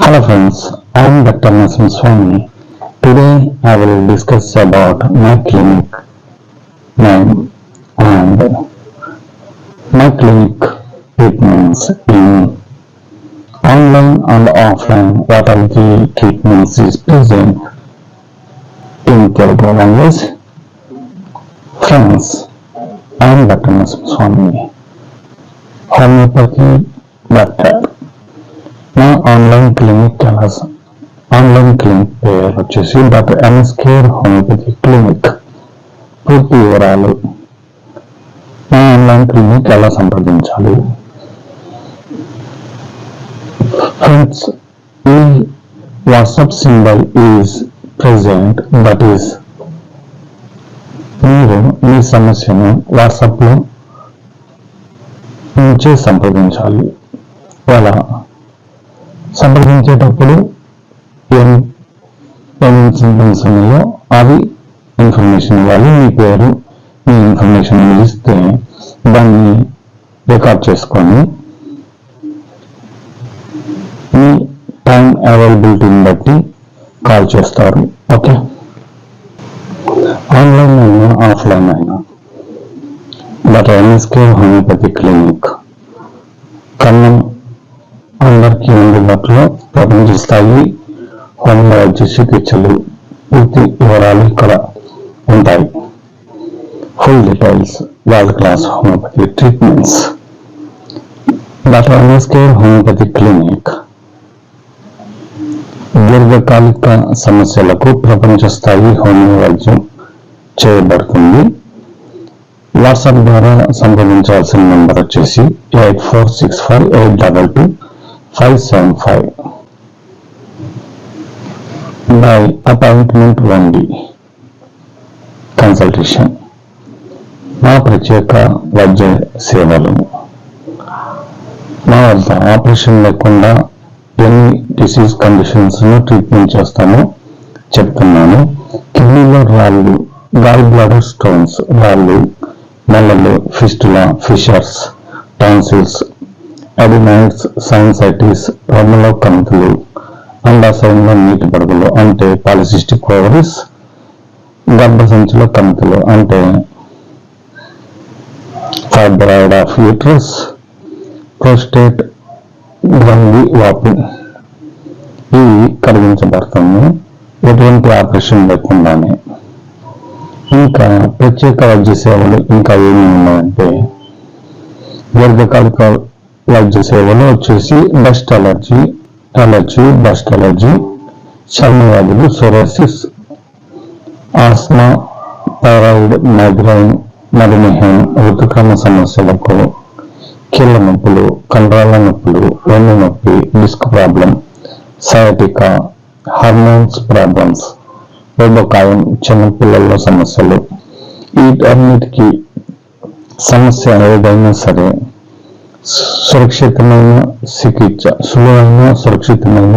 Hello friends, I am Dr. Nasim Swami. Today I will discuss about my clinic name and my clinic treatments in online and offline what are the treatments is present in Telugu language. Friends, I am Dr. Nasim Swami, homeopathy doctor. నా online clinic class online clinic పేరు వచ్చేసి doctor MS care homeopathy clinic. పూర్తి వివరాలు. నా online clinic ఎలా సంప్రదించాలి? Friends ఈ WhatsApp symbol is present that is మీరు మీ సమస్యను వాట్సాప్లో నుంచే సంప్రదించాలి. ఎలా? సంప్రదించేటప్పుడు ఏం ఏం సింటమ్స్ ఉన్నాయో అవి ఇన్ఫర్మేషన్ ఇవ్వాలి. మీ పేరు మీ ఇన్ఫర్మేషన్ ఇస్తే దాన్ని రికార్డ్ చేసుకొని మీ టైం అవైలబిలిటీని బట్టి కాల్ చేస్తారు. ఓకే ఆన్లైన్ అయినా ఆఫ్లైన్ అయినా. బట్ ఎన్ఎస్కే హోమియోపతి క్లినిక్ కన్నం అందరికీ అందుబాటులో ప్రపంచ స్థాయి హోమియో చికిత్సలు పూర్తి వివరాలు ఇక్కడ ఉంటాయి. Full details world class homeopathy treatments doctor NSK homeopathy clinic దీర్ఘకాలిక సమస్యలకు ప్రపంచ స్థాయి హోమియో వైద్యం చేయబడుతుంది. వాట్సాప్ ద్వారా సంప్రదించాల్సిన నెంబర్ వచ్చేసి eight four six five eight double two five seven five. By appointment only consultation మా ప్రత్యేక వైద్య సేవలు. మా వద్ద ఆపరేషన్ లేకుండా ఎన్ని డిసీజ్ కండిషన్స్ను ట్రీట్మెంట్ చేస్తామో చెప్తున్నాను. కిడ్నీలో రాళ్ళు గాల్ బ్లాడర్ స్టోన్స్ రాళ్ళు నల్లలు fistula fissures tonsils adenoids sinusitis రొమ్మలో కణుతులు అండాశయంలో నీటి పడుదలు అంటే పాలిసిస్టిక్ ఓవరీస్ గర్భసంచిలో కణుతులు అంటే ఫైబ్రాయిడ్ ఆఫ్ యూట్రస్ ప్రోస్టేట్ గ్రంథి వాపు. ఇవి కలిగించబడుతుంది ఎటువంటి ఆపరేషన్ లేకుండానే. ఇంకా ప్రత్యేక వైద్య సేవలు ఇంకా ఏమి ఉన్నాయంటే దీర్ఘకాలిక వైద్య సేవలు వచ్చేసి dust allergy allergy dust allergy చర్మ వ్యాధులు సొరోసిస్ ఆస్మా థైరాయిడ్ మైగ్రైన్ మధుమేహం ఋతుక్రమ సమస్యలకు కీళ్ళ నొప్పులు కండరాల నొప్పులు వెన్ను నొప్పి disc problem sciatica hormones problems రోబోకాయం చిన్నపిల్లల సమస్యలు. వీటన్నిటికీ సమస్య ఏదైనా సరే సురక్షితమైన చికిత్స సులువైన సురక్షితమైన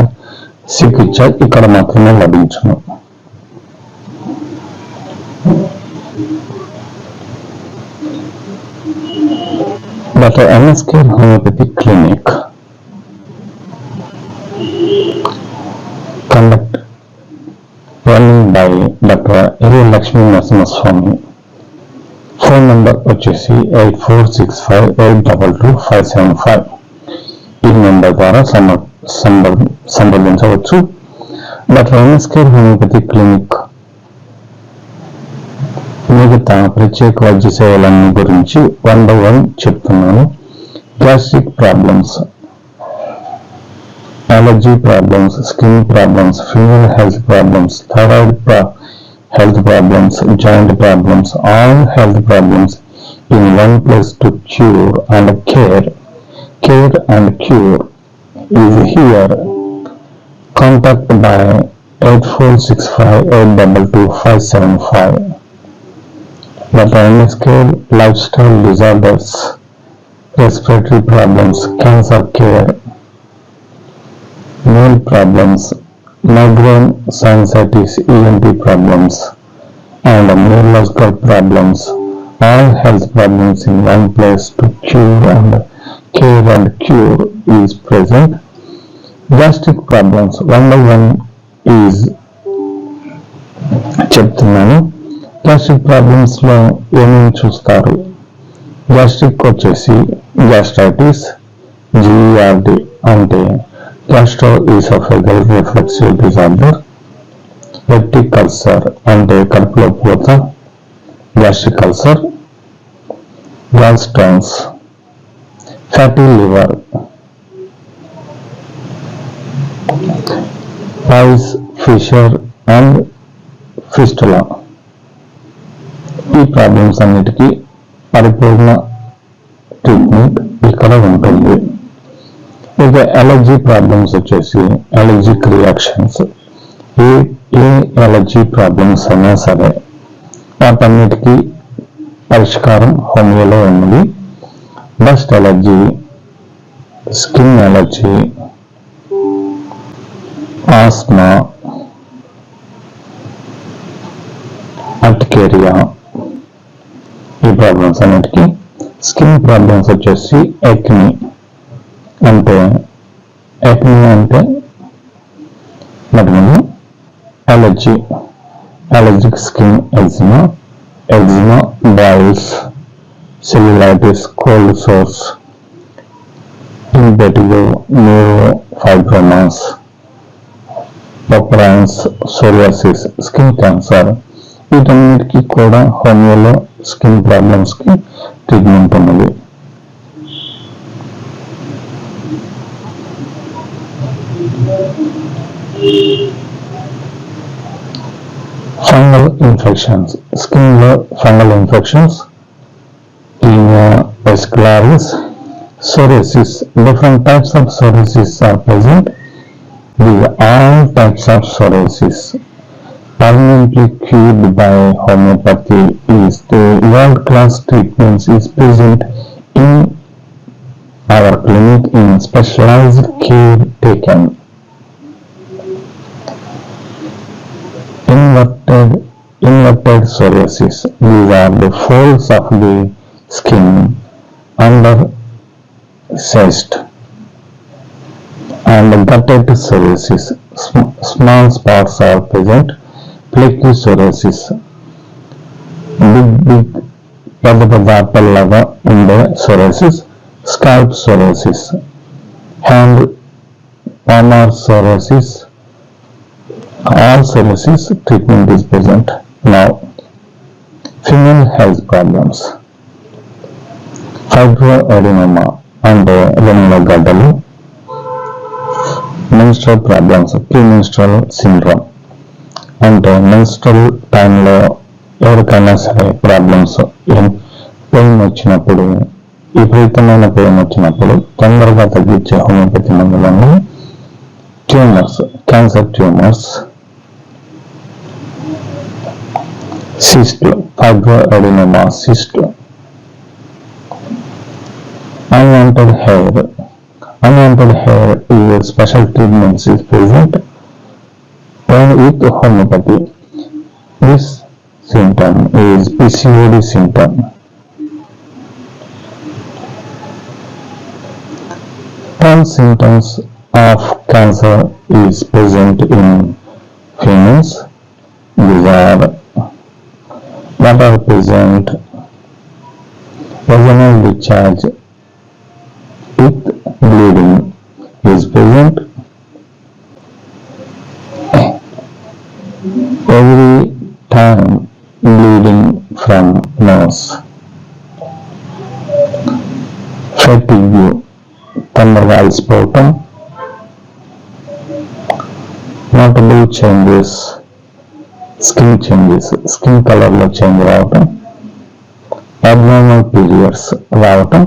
చికిత్స ఇక్కడ మాత్రమే లభించును doctor M S K homeopathy clinic conduct running by doctor ఎరి Lakshmi Narasimhaswamy phone number వచ్చేసి eight four six five eight double two five seven five. ఈ నెంబర్ ద్వారా సంబ- సంబ- సంప్రదించవచ్చు. Doctor MSK homeopathy clinic. మిగతా ప్రత్యేక వైద్య సేవలన్నీ గురించి వన్ బై వన్ చెప్తున్నాను. Gastric problems allergy problems skin problems female health problems thyroid health problems, joint problems, all health problems in one place to cure and care. Care and cure is here. Contact by 8465822575. The primary scale lifestyle disorders, respiratory problems, cancer care, male problems, migraine, sinusitis, ENT problems, and neurological problems. All health problems in one place to cure and care and cure is present. Gastric problems, one by one is చెప్తున్నాను gastric ప్రాబ్లమ్స్లో ఏమేమి చూస్తారు gastric వచ్చేసి gastritis GRD అంటే gastro oesophageal reflexive disorder peptic ulcer అంటే కడుపులో పూత gastric ulcer gall stones fatty liver piles fissure and fistula ఈ ప్రాబ్లమ్స్ అన్నిటికీ పరిపూర్ణ ట్రీట్మెంట్ ఇక్కడ ఉంటుంది ఇక ఎలర్జీ ప్రాబ్లమ్స్ వచ్చేసి ఎలర్జిక్ రియాక్షన్స్ ఏ ఏ ఎలర్జీ ప్రాబ్లమ్స్ అయినా సరే వాటన్నిటికీ పరిష్కారం హోమియోలో ఉన్నది. Dust allergy skin allergy asthma urticaria ఈ ప్రాబ్లమ్స్ అన్నిటికీ. స్కిన్ ప్రాబ్లమ్స్ వచ్చేసి ఎక్ని అంటే ఎక్ని అంటే మరి allergy allergic skin eczema eczema boils cellulitis cold sores impetigo neurofibromas పపరాన్స్ psoriasis skin cancer వీటన్నిటికీ కూడా హోమియోలో స్కిన్ ప్రాబ్లమ్స్కి ట్రీట్మెంట్ ఉన్నది. fungal infections. Skin fungal infections. In vascularis. Psoriasis. Different types of psoriasis are present. These all types of psoriasis. Permanently cured by homeopathy is the world class treatments is present in our clinic in specialized care taken. Inverted, inverted psoriasis. These are the folds of the skin under cyst and gutted psoriasis. Sm small spots are present. Plaque psoriasis. Big big పెద్ద పెద్ద అప్పల్లాగా ఉండే సొరేసిస్ scalp సొరేసిస్ hand palmar psoriasis all psoriasis treatment is present. Now female health problems. Fibroadenoma and వెన్నుల గడ్డలు menstrual problems premenstrual syndrome అంటే menstrual టైంలో ఎవరికైనా సరే ప్రాబ్లమ్స్ పెయిన్ వచ్చినప్పుడు విపరీతమైన పెయిన్ వచ్చినప్పుడు తొందరగా తగ్గించే హోమియోపతి మందులను tumours cancer tumours cyst, fibroadenoma cyst. Unwanted hair. Unwanted hair is a special treatment is present when with homeopathy. This symptom is PCOD symptom. All symptoms of cancer is present in females. These are what are present vaginal discharge with bleeding is present every time bleeding from nose fatigue తొందరగా అలసిపోవటం notable changes Skin changes skin కలర్లో change రావటం abnormal periods రావటం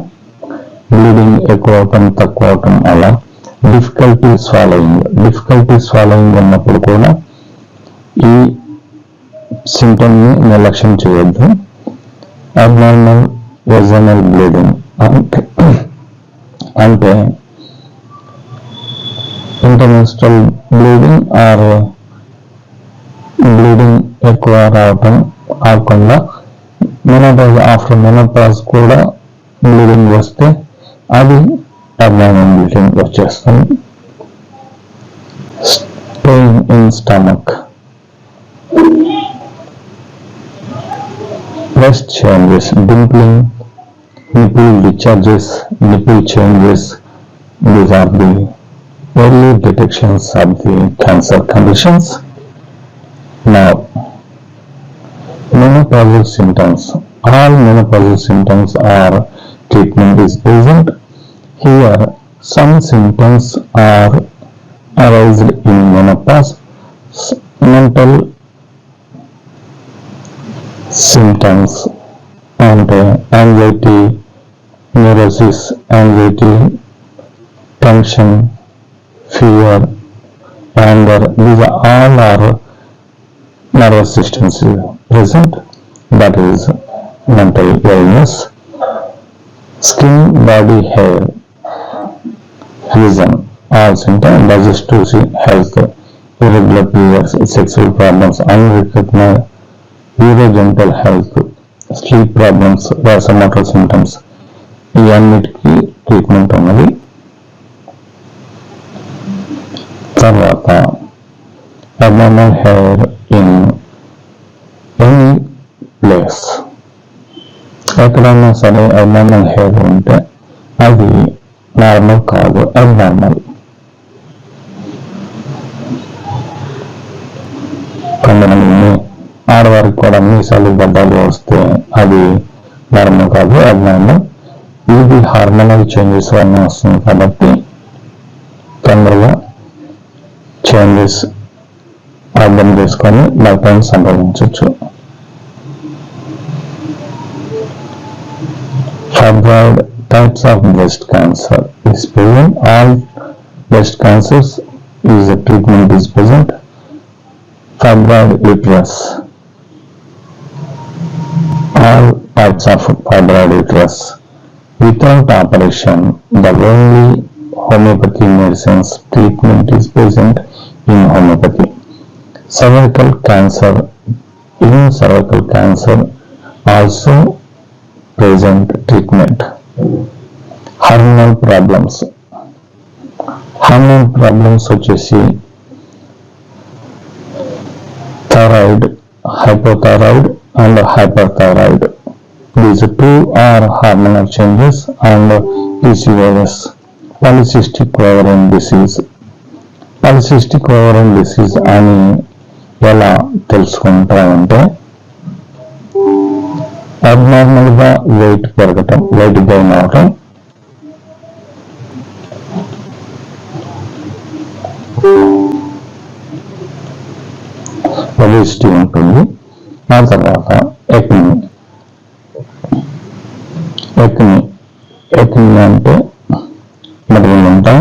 bleeding ఎక్కువ అవటం తక్కువ అవటం అలా difficulty swallowing difficulty swallowing ఉన్నప్పుడు కూడా ఈ సింటమ్ని నిర్లక్ష్యం చేయొద్దు. అబ్నార్మల్ వెజనల్ బ్లీడింగ్ అంటే అంటే ఇంటర్నేషనల్ బ్లీడింగ్ ఆర్ బ్లీడింగ్ ఎక్కువ రావటం కాకుండా మెనోపాజ్ ఆఫ్టర్ మెనోపాజ్ కూడా బ్లీడింగ్ వస్తే అది అబ్నార్మల్ బ్లీడింగ్ వచ్చేస్తుంది pain in stomach, breast changes, dimpling, nipple discharges, nipple changes. These are the early detections of the cancer conditions. Now, menopausal symptoms. All menopausal symptoms are treatment is present. Here, some symptoms are arised in menopause. Mental symptoms and anxiety, neurosis, anxiety, tension, fear, anger. These are all are nervous systems present. That is mental illness. Skin, body, hair, vision, all symptoms, digestive sy- health, irregular periods, sexual problems, unrecognized urogenital health, sleep problems, vasomotor symptoms, ఇవన్నిటికీ treatment ఉన్నది తర్వాత abnormal hair in any place ఎక్కడైనా సరే abnormal hair ఉంటే అది normal కాదు abnormal కొంతమంది ఆడవారికి కూడా మీసాలు గడ్డలు వస్తే అది నార్మల్ కాదు అబ్నార్మల్ ఇది హార్మోనల్ చేంజెస్ వల్ల వస్తుంది కాబట్టి తొందరగా చేంజెస్ అర్థం చేసుకొని డాక్టర్ని సంప్రదించవచ్చు. Fibroid types of breast cancer is present. All breast cancers is a treatment is present. Fibroid uterus. All types of fibroid uterus. Without operation, the only homeopathy medicines treatment is present in homeopathy. Cervical cancer. In cervical cancer also present treatment. Hormonal problems. Hormone problems వచ్చేసి thyroid hypothyroid and hyper thyroid these two are hormonal changes and PCOS polycystic ఓవరన్ disease polycystic ఓవరన్ disease అని ఎలా తెలుసుకుంటామంటే అబ్నార్మల్గా weight పెరగటం weight gain అవటం. Obesity ఉంటుంది. ఆ తర్వాత ఎక్ని ఎక్ని ఎక్ని అంటే మరి ఉంటాం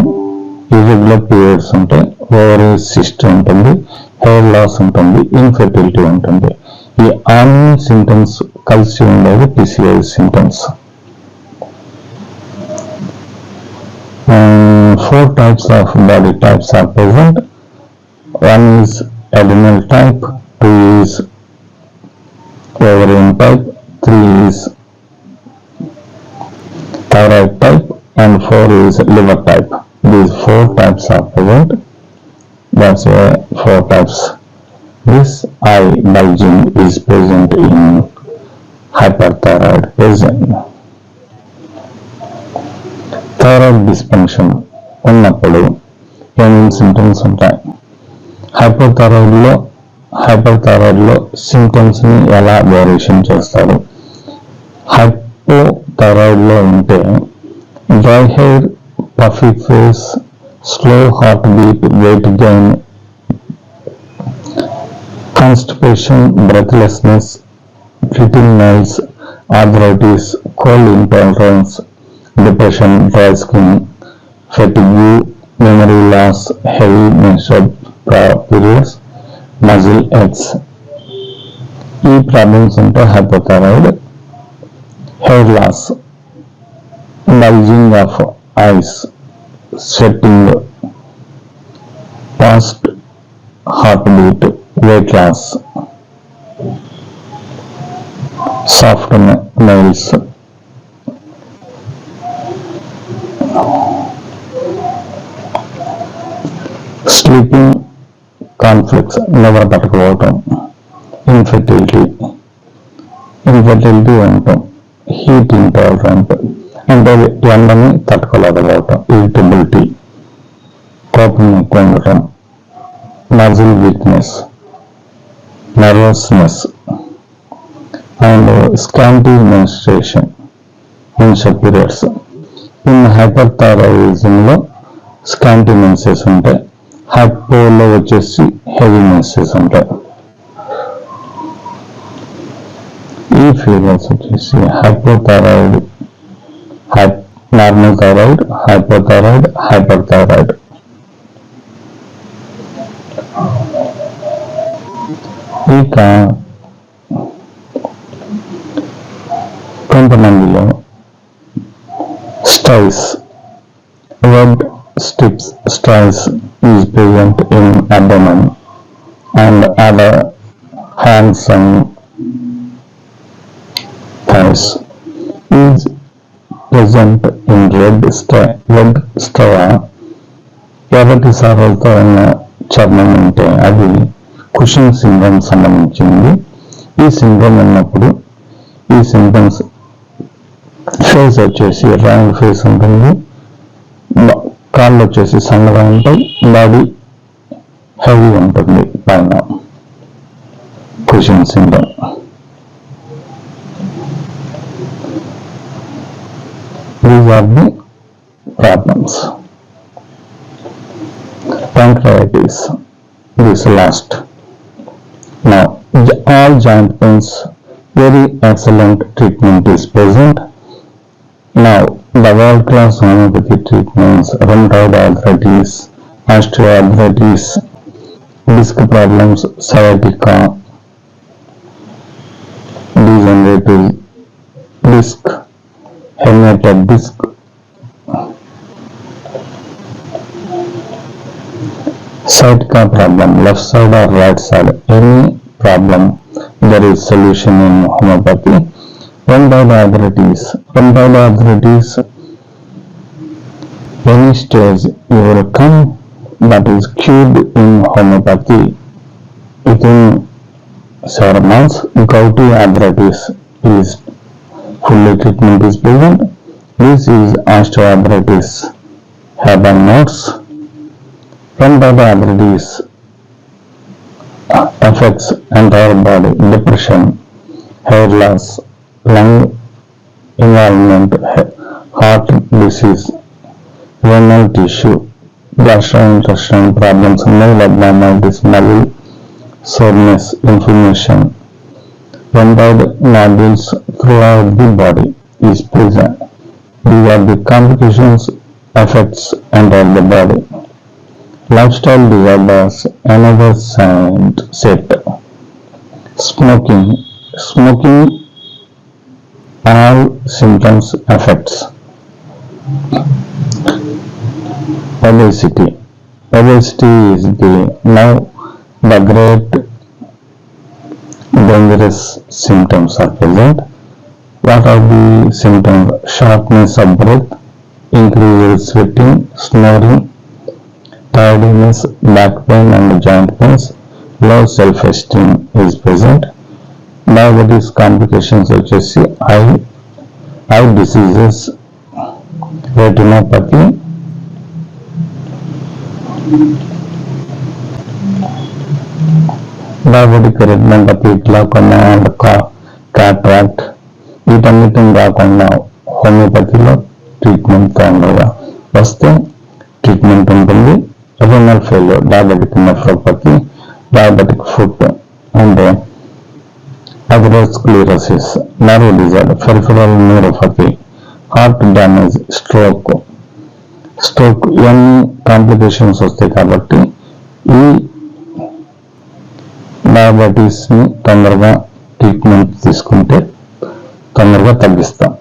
ఇర్రెగ్యులర్ పీరియడ్స్ ఉంటాయి. ఓవరీ సిస్ట్ ఉంటుంది. హెయిర్ లాస్ ఉంటుంది. ఇన్ఫెర్టిలిటీ ఉంటుంది. ఈ అన్ని symptoms calcium level PCI symptoms. Mm, four types of body types are present. One is adrenal type, two is ovarian type, three is thyroid type, and four is liver type. These four types are present. That's why four types. This I bulging is present in hyperthyroidism thyroid dysfunction ఉన్నప్పుడు ఏమేమి symptoms ఉంటాయి? హైపర్థైరాయిడ్లో హైపర్థైరాయిడ్లో సింటమ్స్ని ఎలా variation చేస్తారు? హైపోథైరాయిడ్లో ఉంటే dry hair puffy face slow heart beat weight gain constipation breathlessness fitting nails arthritis cold intolerance depression dry skin ఫెటిగ్యూ memory loss heavy menstrual periods muscle X ఈ problems ఉంటే hypothyroid hair loss bulging of ice sweating fast heart beat weight loss soft nails sleeping conflicts నిద్ర పట్టకపోవటం infertility infertility అంటాం heat intolerant అంటే ఎండని తట్టుకోలేకపోవటం irritability కోపం ఎక్కువ ఉండటం muscle weakness nervousness and scanty menstruation in periods. In hyper థైరాయిజంలో scanty menses ఉంటాయి. హైపోలో వచ్చేసి హెవీ మెన్సెస్ ఉంటాయి. ఈ ఫీవర్స్ వచ్చేసి hypothyroid normal thyroid hypothyroid hyper thyroid ఇక కొంతమందిలో striae red strips striae is present in abdomen and other hands and thighs is present in red stra- red straw ఎర్రటి సారలతో ఉన్న చర్మం ఉంటే అది కుషన్ సిండ్రోమ్ సంబంధించింది. ఈ సిండ్రోమ్ ఉన్నప్పుడు ఈ సింటమ్స్ ఫేస్ వచ్చేసి రాంగ్ ఫేస్ ఉంటుంది బ- కాళ్ళు వచ్చేసి సన్నగా ఉంటాయి బాడీ హెవీ ఉంటుంది పైన cushion syndrome these are the problems pancreatitis this last now j- all joint pains very excellent treatment is present now the world class homeopathy treatments rheumatoid arthritis osteoarthritis disc problems sciatica degenerative disc herniated disc sciatica problem, left side or right side, any problem, there is solution in homeopathy. Rheumatoid arthritis, rheumatoid arthritis, any stage you will come that is cured in homeopathy within several months. Gouty arthritis is fully treatment is present. This is osteoarthritis, hair notes. Rheumatoid arthritis affects entire body, depression, hair loss, lung involvement, heart disease, renal tissue, gastrointestinal problems, nail abnormalities, muscle soreness, inflammation, rheumatoid nodules throughout the body is present. These are the complications, affects entire the body. Lifestyle disorders another side set. Smoking. Smoking all symptoms affects. Obesity. Obesity is the now the great dangerous symptoms are present. What are the symptoms? Shortness of breath increased sweating snoring tiredness, back pain and joint pains, low self-esteem is present. Diabetes complications వచ్చేసి eye eye diseases retinopathy diabetic retinopathy ఇట్లా కొన్ని cataract వీటన్నిటిని కాకుండా హోమియోపతిలో treatment తొందరగా వస్తే treatment ఉంటుంది. Renal failure diabetic nephropathy diabetic foot అంటే atherosclerosis nerve disorder peripheral neuropathy heart damage stroke. Stroke ఎన్ని కాంప్లికేషన్స్ వస్తాయి కాబట్టి ఈ డయాబెటీస్ని తొందరగా ట్రీట్మెంట్ తీసుకుంటే తొందరగా తగ్గిస్తాం.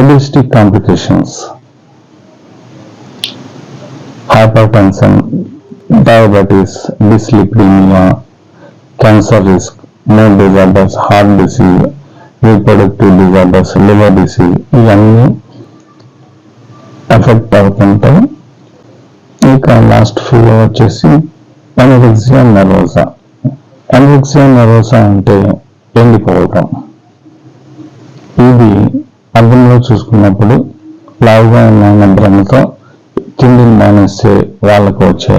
Obesity complications. Hypertension diabetes, dyslipidemia, cancer risk, mood disorders, heart disease, reproductive disorders liver disease ఇవన్నీ ఎఫెక్ట్ అవుతుంటాయి ఇంకా లాస్ట్ ఫీల్ వచ్చేసి అనెక్సియా నెరోసా అనెక్సియా నెరోసా అంటే ఎండిపోవటం ఇది అర్థంలో చూసుకున్నప్పుడు లావుగా ఉన్న భ్రమతో తిండిని మానేస్తే వాళ్ళకు వచ్చే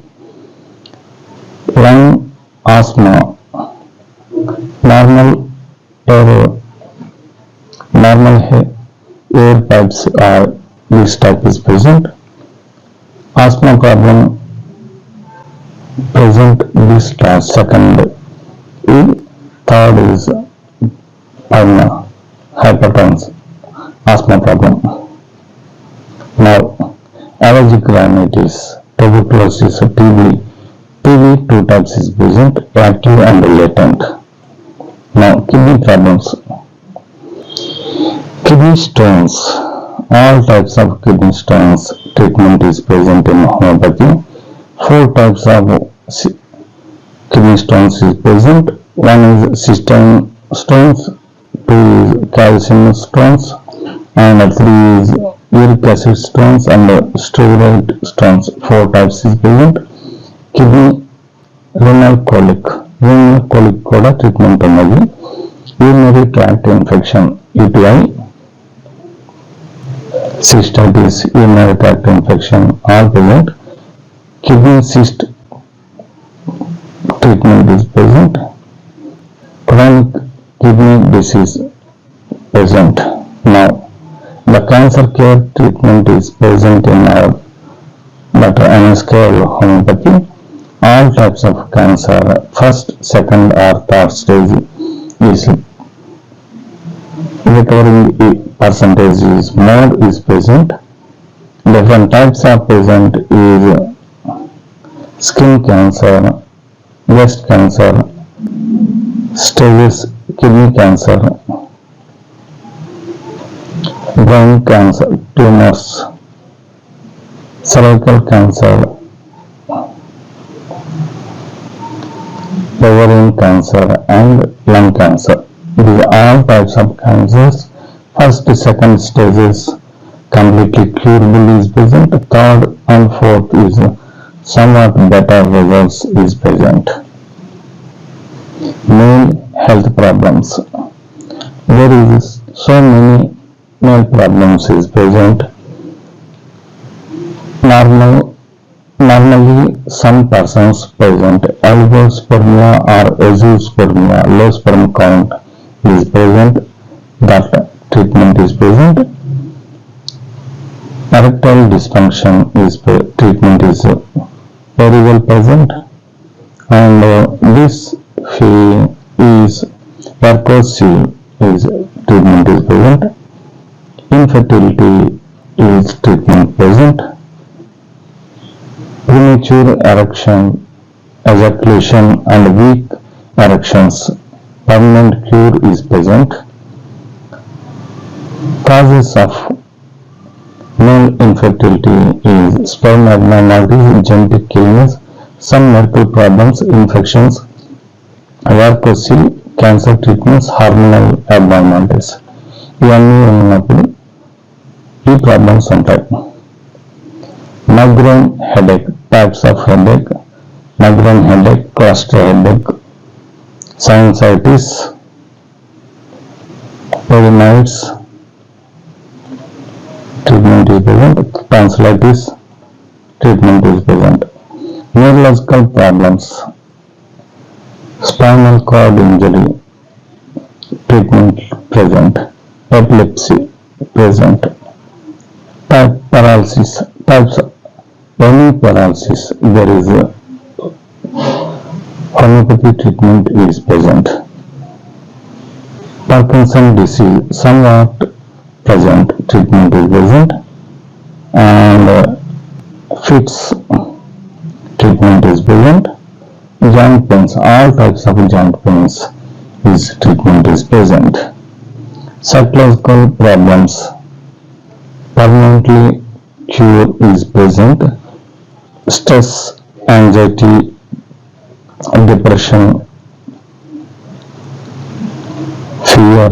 Asthma, normal air, normal air pipes are this type is present. Asthma problem present this second. Third is asthma, hypertension, asthma problem. Now, allergic rhinitis, tuberculosis, TB. TB two types is present, active and latent. Now, kidney problems. Kidney stones. All types of kidney stones treatment is present in homeopathy. Four types of kidney stones is present. One is cystine stones, two is calcium stones, and three is uric acid stones and steroid stones. Four types is present Kidney renal colic. Renal colic కూడా treatment ఉన్నది urinary tract infection UTI cystitis, urinary tract infection, all present. Kidney cyst treatment is present. Chronic kidney disease present. Now, the cancer care treatment is present in our Dr. N.S. Care homeopathy. All types of cancer, uh, first, second or third stage is recovering i- percentage is more is present. Different types are present is skin cancer, breast cancer, stages kidney cancer, brain cancer, tumors, cervical cancer, ovarian cancer and lung cancer. These are all types of cancers. First, second stages completely curable is present. Third and fourth is somewhat better results is present. Main health problems. There is so many male problems is present. Normal Normally, some persons present algospermia or azoospermia, low sperm count is present, that treatment is present. Erectile dysfunction is, treatment is very well present. And uh, this fee is varicocele is treatment is present. Infertility is treatment present premature erection, ejaculation and weak erections. Permanent cure is present. Causes of male infertility is sperm abnormalities, genetic illness, some medical problems, infections, varicocele, cancer treatments, hormonal abnormalities. ఇవన్నీ ఉన్నప్పుడు ఈ problems ఉంటాయి migraine headache, types of headache, migraine headache, cluster headache, sinusitis, peritonitis, treatment is present, tonsillitis, treatment is present. Neurological problems, spinal cord injury, treatment present, epilepsy present, type paralysis, types any paralysis, there is a homeopathy treatment is present. Parkinson disease, somewhat present, treatment is present. And uh, fits treatment is present joint pains all types of joint pains is treatment is present psychological problems permanently cure is present stress anxiety depression fear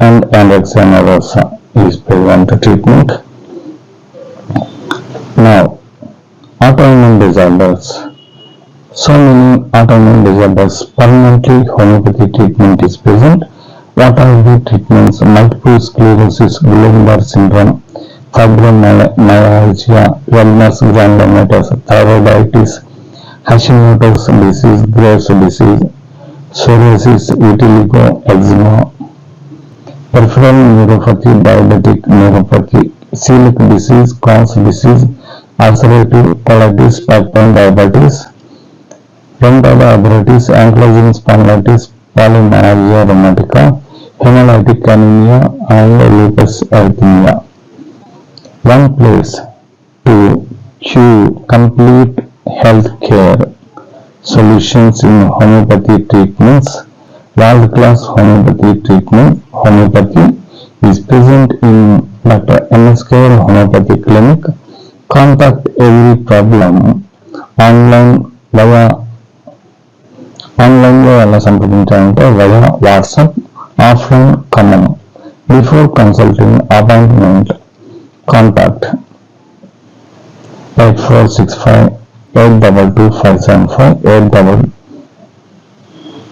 and anorexia nervosa is present treatment. Now autoimmune disorders. So many autoimmune disorders permanently homeopathy treatment is present. What are the treatments? Multiple sclerosis guillain-barre syndrome fibromyalgia illness granulomatous thyroiditis hashimoto's disease graves disease psoriasis vitiligo eczema peripheral neuropathy diabetic neuropathy celiac disease Crohn's disease ulcerative colitis type 1 diabetes rheumatoid ankylosing spondylitis polymyalgia rheumatica hemolytic anemia and lupus erythemia one place to choose complete health care solutions in homeopathy treatments world class homeopathy treatment homeopathy is present in Dr. MS Care Homeopathy Clinic contact every problem online via online లో ఎలా సంప్రదించాలంటే via WhatsApp offline Khammam before consulting appointment contact eight four six five eight double two five seven five eight double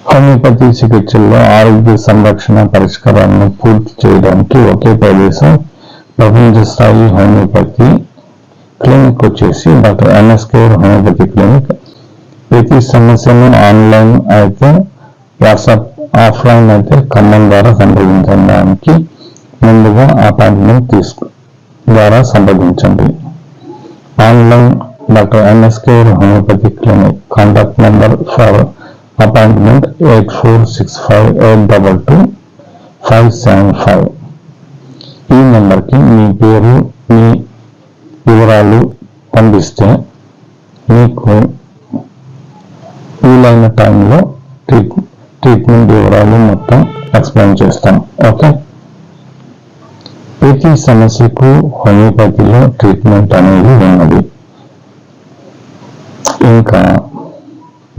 homeopathy చికిత్సల్లో ఆరోగ్య సంరక్షణ పరిష్కారాలను పూర్తి చేయడానికి ఒకే ప్రదేశం ప్రపంచ స్థాయి హోమియోపతి క్లినిక్ వచ్చేసి doctor N S care homeopathy clinic ప్రతి సమస్యను ఆన్లైన్ అయితే వాట్సాప్ ఆఫ్లైన్ అయితే ఖమ్మం ద్వారా సంప్రదించడానికి ముందుగా అపాయింట్మెంట్ తీసుకు ద్వారా సంప్రదించండి. Online doctor NSK homeopathy clinic. Contact number for appointment eight four six five eight double two five seven five. ఈ నెంబర్కి మీ పేరు మీ వివరాలు పంపిస్తే మీకు వీలైన టైంలో ట్రీట్ ట్రీట్మెంట్ వివరాలు మొత్తం ఎక్స్ప్లెయిన్ చేస్తాం. ఓకే? ప్రతి సమస్యకు హోమియోపతిలో ట్రీట్మెంట్ అనేది ఉన్నది. ఇంకా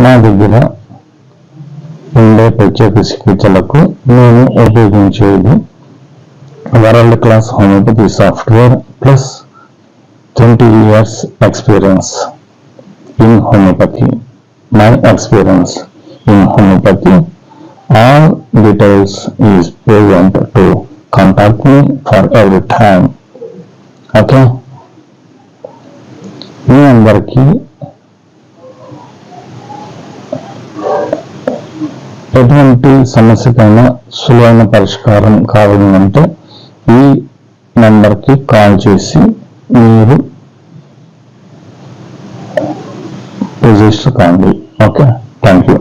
నా దగ్గర ఉండే ప్రత్యేక చికిత్సలకు నేను ఉపయోగించేది world class homeopathy software plus twenty years experience in homeopathy. My experience in homeopathy all details is present to contact me for every time. Okay? మీ అందరికీ ఎటువంటి సమస్యకైనా సులువైన పరిష్కారం కావాలంటే ఈ నెంబర్కి కాల్ చేసి మీరు రిజిస్టర్ కాండి ఓకే థ్యాంక్ యూ